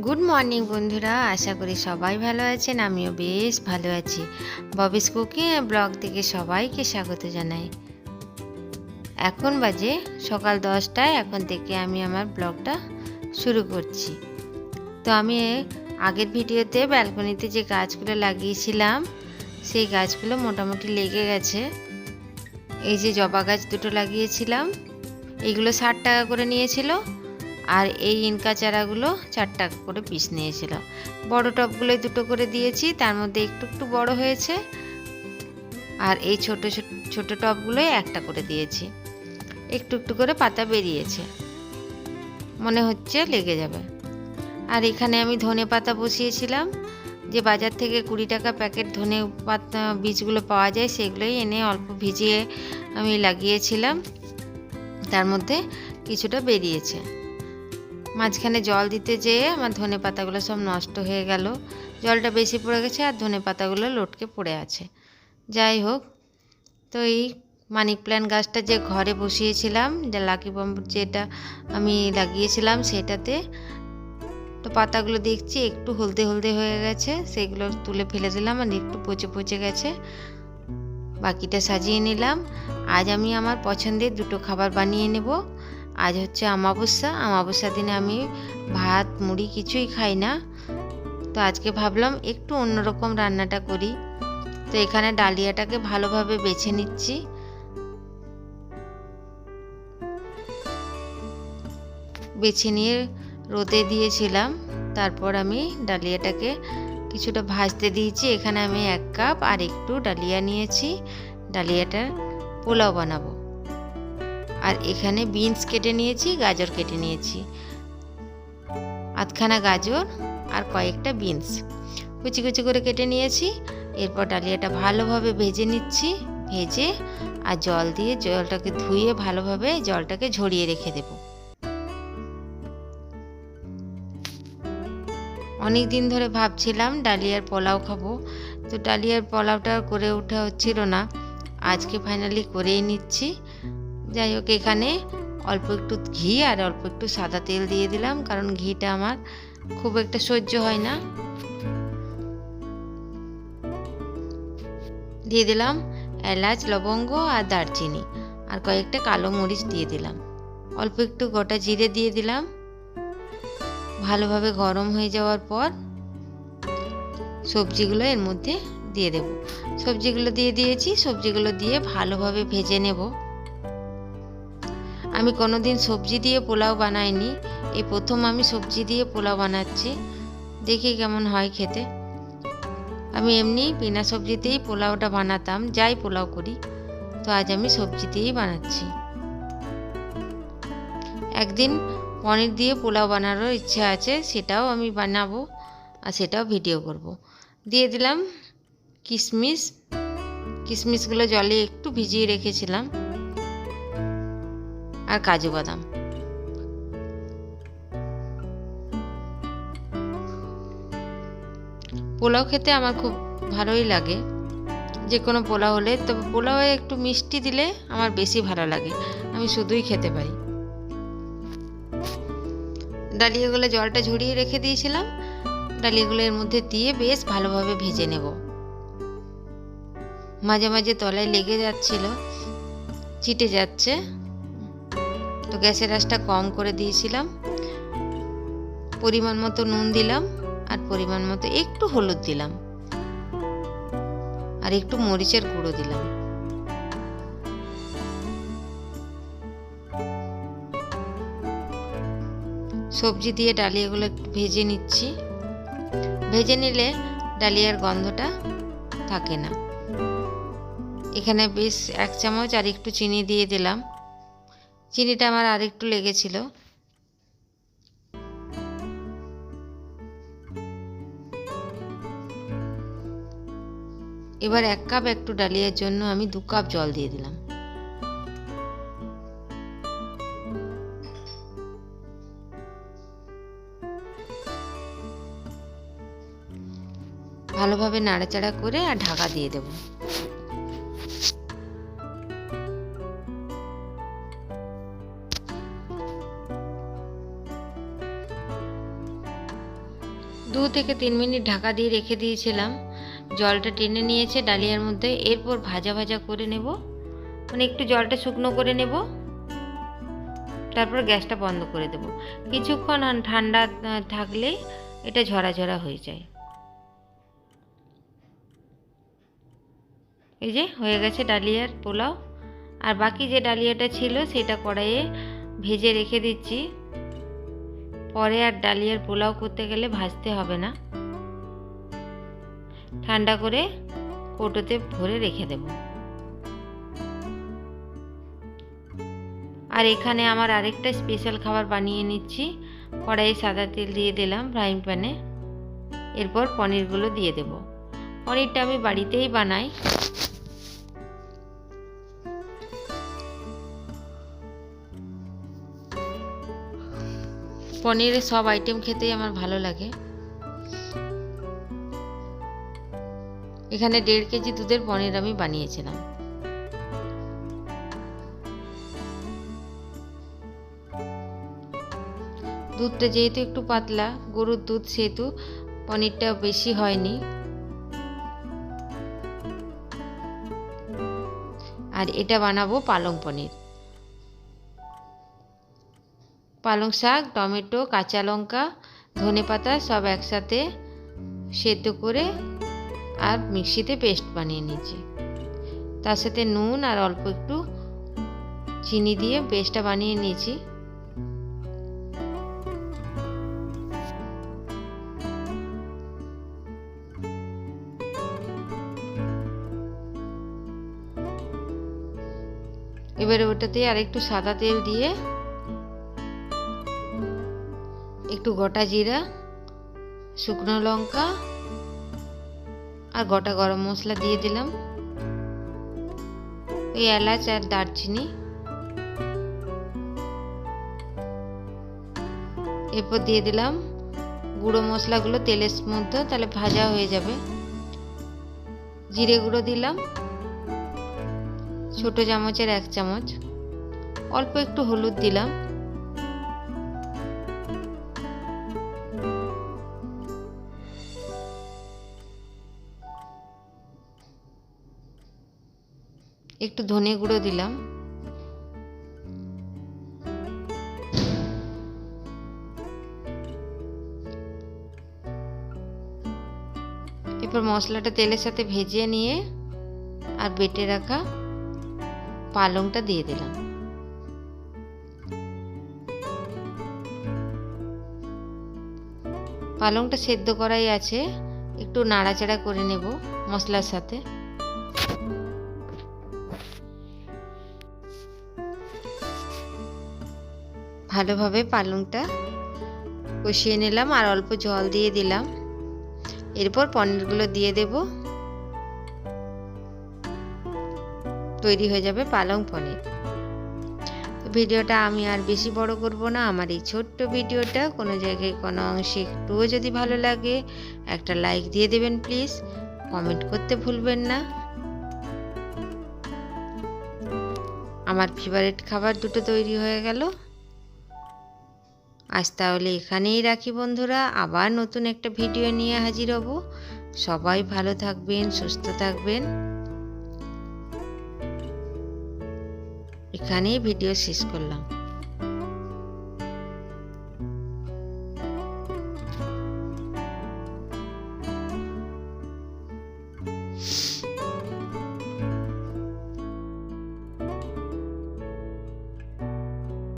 Good morning বন্ধুরা। আশা করি সবাই ভালো আছেন, আমিও বেশ ভালো আছি। ববিস কুকিং ব্লগ থেকে সবাইকে স্বাগত জানাই। এখন বাজে সকাল দশটায়, এখন থেকে আমি আমার ব্লগটা শুরু করছি। তো আমি আগের ভিডিওতে ব্যালকনিতে যে গাছগুলো লাগিয়েছিলাম, সেই গাছগুলো মোটামুটি লেগে গেছে। এই যে জবা গাছ দুটো লাগিয়েছিলাম এইগুলো ষাট টাকা করে নিয়েছিল। আর এই ইনকা চারাগুলো চারটা করে পিস নিয়েছিল। বড় টবগুলোই দুটো করে দিয়েছি, তার মধ্যে একটু একটু বড় হয়েছে। আর এই ছোট ছোট টবগুলোই একটা করে দিয়েছি। একটু একটু করে পাতা বেরিয়েছে। মনে হচ্ছে লেগে যাবে। আর এখানে আমি ধনে পাতা বসিয়েছিলাম। যে বাজার থেকে কুড়ি টাকা প্যাকেট ধনে পাতা বীজগুলো পাওয়া যায়, সেগুলোই এনে অল্প ভিজিয়ে আমি লাগিয়েছিলাম। তার মধ্যে কিছুটা বেরিয়েছে। মাঝখানে জল দিতে যেয়ে আমার ধনে পাতাগুলো সব নষ্ট হয়ে গেল। জলটা বেশি পড়ে গেছে আর ধনে পাতাগুলো লটকে পড়ে আছে। যাই হোক, তো এই মানিক প্ল্যান্ট গাছটা যে ঘরে বসিয়েছিলাম, যে লাকি বম্বুর যেটা আমি লাগিয়েছিলাম সেটাতে, তো পাতাগুলো দেখছি একটু হলদে হলদে হয়ে গেছে, সেগুলো তুলে ফেলে দিলাম আর একটু পচে পচে গেছে। বাকিটা সাজিয়ে নিলাম। আজ আমি আমার পছন্দের দুটো খাবার বানিয়ে নেব। আজ হচ্ছে অমাবস্যা। অমাবস্যার দিনে আমি ভাত, মুড়ি কিছুই খাই না। তো আজকে ভাবলাম একটু অন্যরকম রান্নাটা করি। তো এখানে ডালিয়াটাকে ভালোভাবে বেছে নিচ্ছি। বেছে নিয়ে রোদে দিয়েছিলাম। তারপর আমি ডালিয়াটাকে কিছুটা ভাজতে দিয়েছি। এখানে আমি এক কাপ আর একটু ডালিয়া নিয়েছি। ডালিয়াটা পোলাও বানাবো। আর এখানে বিনস কেটে নিয়েছি, গাজর কেটে নিয়েছি। আধখানা গাজর আর কয়েকটা বিনস। কুচি কুচি করে কেটে নিয়েছি, এরপর ডালিয়াটা ভালোভাবে ভেজে নিচ্ছি, ভেজে আর জল দিয়ে জলটাকে ধুয়ে ভালোভাবে জলটাকে ঝরিয়ে রেখে দেব। অনেক দিন ধরে ভাবছিলাম ডালিয়ার পোলাও খাব, তো ডালিয়ার পোলাওটা করে ওঠা হচ্ছিল না। আজকে ফাইনালি করেই নিচ্ছি। যাই হোক, এখানে অল্প একটু ঘি আর অল্প একটু সাদা তেল দিয়ে দিলাম, কারণ ঘিটা আমার খুব একটা সহ্য হয় না। দিয়ে দিলাম এলাচ, লবঙ্গ আর দারচিনি, আর কয়েকটা কালো মরিচ দিয়ে দিলাম। অল্প একটু গোটা জিরে দিয়ে দিলাম। ভালোভাবে গরম হয়ে যাওয়ার পর সবজিগুলো এর মধ্যে দিয়ে দেব। সবজিগুলো দিয়ে দিয়েছি, সবজিগুলো দিয়ে ভালোভাবে ভেজে নেব। আমি কোনো দিন সবজি দিয়ে পোলাও বানাইনি। এই প্রথম আমি সবজি দিয়ে পোলাও বানাচ্ছি। দেখি কেমন হয় খেতে। আমি এমনি বিনা সবজিতেই পোলাওটা বানাতাম, যাই পোলাও করি। তো আজ আমি সবজি দিয়েই বানাচ্ছি। একদিন পনির দিয়ে পোলাও বানানোর ইচ্ছা আছে, সেটাও আমি বানাবো আর সেটাও ভিডিও করব। দিয়ে দিলাম কিশমিশ। কিশমিশগুলো জলে একটু ভিজিয়ে রেখেছিলাম। আর কাজু বাদাম। পোলাও খেতে আমার খুব ভালোই লাগে। যে কোনো পোলাও হলে, তবে পোলাওয়ে একটু মিষ্টি দিলে আমার বেশি ভালো লাগে। আমি শুধুই খেতে পারি। ডালিয়াগুলো জলটা ঝরিয়ে রেখে দিয়েছিলাম। ডালিয়াগুলো এর মধ্যে দিয়ে বেশ ভালোভাবে ভেজে নেব। মাঝে মাঝে তলায় লেগে যাচ্ছিল, চিটে যাচ্ছে। তো গ্যাসের আঁচটা কম করে দিয়েছিলাম। পরিমাণ মতো নুন দিলাম আর পরিমাণ মতো একটু হলুদ দিলাম। আর একটু মরিচের গুঁড়ো দিলাম। সবজি দিয়ে ডালিয়াগুলো ভেজে নিচ্ছি। ভেজে নিলে ডালিয়ার গন্ধটা থাকে না। এখানে বেশ এক চামচ আর একটু চিনি দিয়ে দিলাম। চিনিটা আমার আর একটু লেগেছিল। এবার এক কাপ একটু ডালিয়ার জন্য আমি দু কাপ জল দিয়ে দিলাম। ভালোভাবে নাড়াচাড়া করে আর ঢাকা দিয়ে দেবো। দু থেকে তিন মিনিট ঢাকা দিয়ে রেখে দিয়েছিলাম। জলটা টেনে নিয়েছে ডালিয়ার মধ্যে। এরপর ভাজা ভাজা করে নেব। মানে একটু জলটা শুকনো করে নেব। তারপর গ্যাসটা বন্ধ করে দেব। কিছুক্ষণ ঠান্ডা থাকলে এটা ঝরা ঝরা হয়ে যায়। এই যে হয়ে গেছে ডালিয়ার পোলাও। আর বাকি যে ডালিয়াটা ছিল, সেটা কড়াইয়ে ভেজে রেখে দিচ্ছি। পরে আর ডালিয়ার পোলাও করতে গেলে ভাজতে হবে না। ঠান্ডা করে কৌটোতে ভরে রেখে দেব। আর এখানে আমার আরেকটা স্পেশাল খাবার বানিয়ে নিচ্ছি। কড়াইয়ে সাদা তেল দিয়ে দিলাম ফ্রাইং প্যানে এরপর পনিরগুলো দিয়ে দেব। পনিরটা আমি বাড়িতেই বানাই। পনিরের সব আইটেম খেতেই আমার ভালো লাগে। এখানে দেড় কেজি দুধের পনির আমি বানিয়েছিলাম। দুধটা যেহেতু একটু পাতলা, গরুর দুধ সেহেতু পনিরটা বেশি হয়নি। আর এটা বানাবো পালং পনির। পালং শাক, টমেটো, কাঁচা লঙ্কা, ধনে পাতা সব একসাথে সেদ্ধ করে আর মিক্সিতে পেস্ট বানিয়ে নিয়েছি। তার সাথে নুন আর অল্প একটু চিনি দিয়ে পেস্টটা বানিয়ে নিয়েছি। এবারে ওটাতে আর একটু সাদা তেল দিয়ে একটু গোটা জিরা, শুকনো লঙ্কা আর গোটা গরম মশলা দিয়ে দিলাম। ওই এলাচ আর দারচিনি। এরপর দিয়ে দিলাম গুঁড়ো মশলাগুলো তেলের মধ্যে, তাহলে ভাজা হয়ে যাবে। জিরে গুঁড়ো দিলাম, ছোট চামচের এক চামচ। অল্প একটু হলুদ দিলাম। একটু ধনে গুঁড়ো দিলাম। এরপর মশলাটা তেলের সাথে ভেজে নিয়ে আর বেটে রাখা পালংটা দিয়ে দিলাম। পালংটা সেদ্ধ করাই আছে, একটু নাড়াচাড়া করে নেব মশলার সাথে। ভালোভাবে পালংটা কষিয়ে নিলাম আর অল্প জল দিয়ে দিলাম। এরপর পনিরগুলো দিয়ে দেব। তৈরি হয়ে যাবে পালং পনির। ভিডিওটা আমি আর বেশি বড় করব না। আমার এই ছোট্ট ভিডিওটা কোনো জায়গায়, কোনো অংশে একটুও যদি ভালো লাগে, একটা লাইক দিয়ে দেবেন প্লিজ। কমেন্ট করতে ভুলবেন না। আমার ফেভারিট খাবার দুটো তৈরি হয়ে গেল। আজ তাহলে এখানেই রাখি বন্ধুরা, আবার নতুন একটা ভিডিও নিয়ে হাজির হব। সবাই ভালো থাকবেন, সুস্থ থাকবেন। এখানেই ভিডিও শেষ করলাম।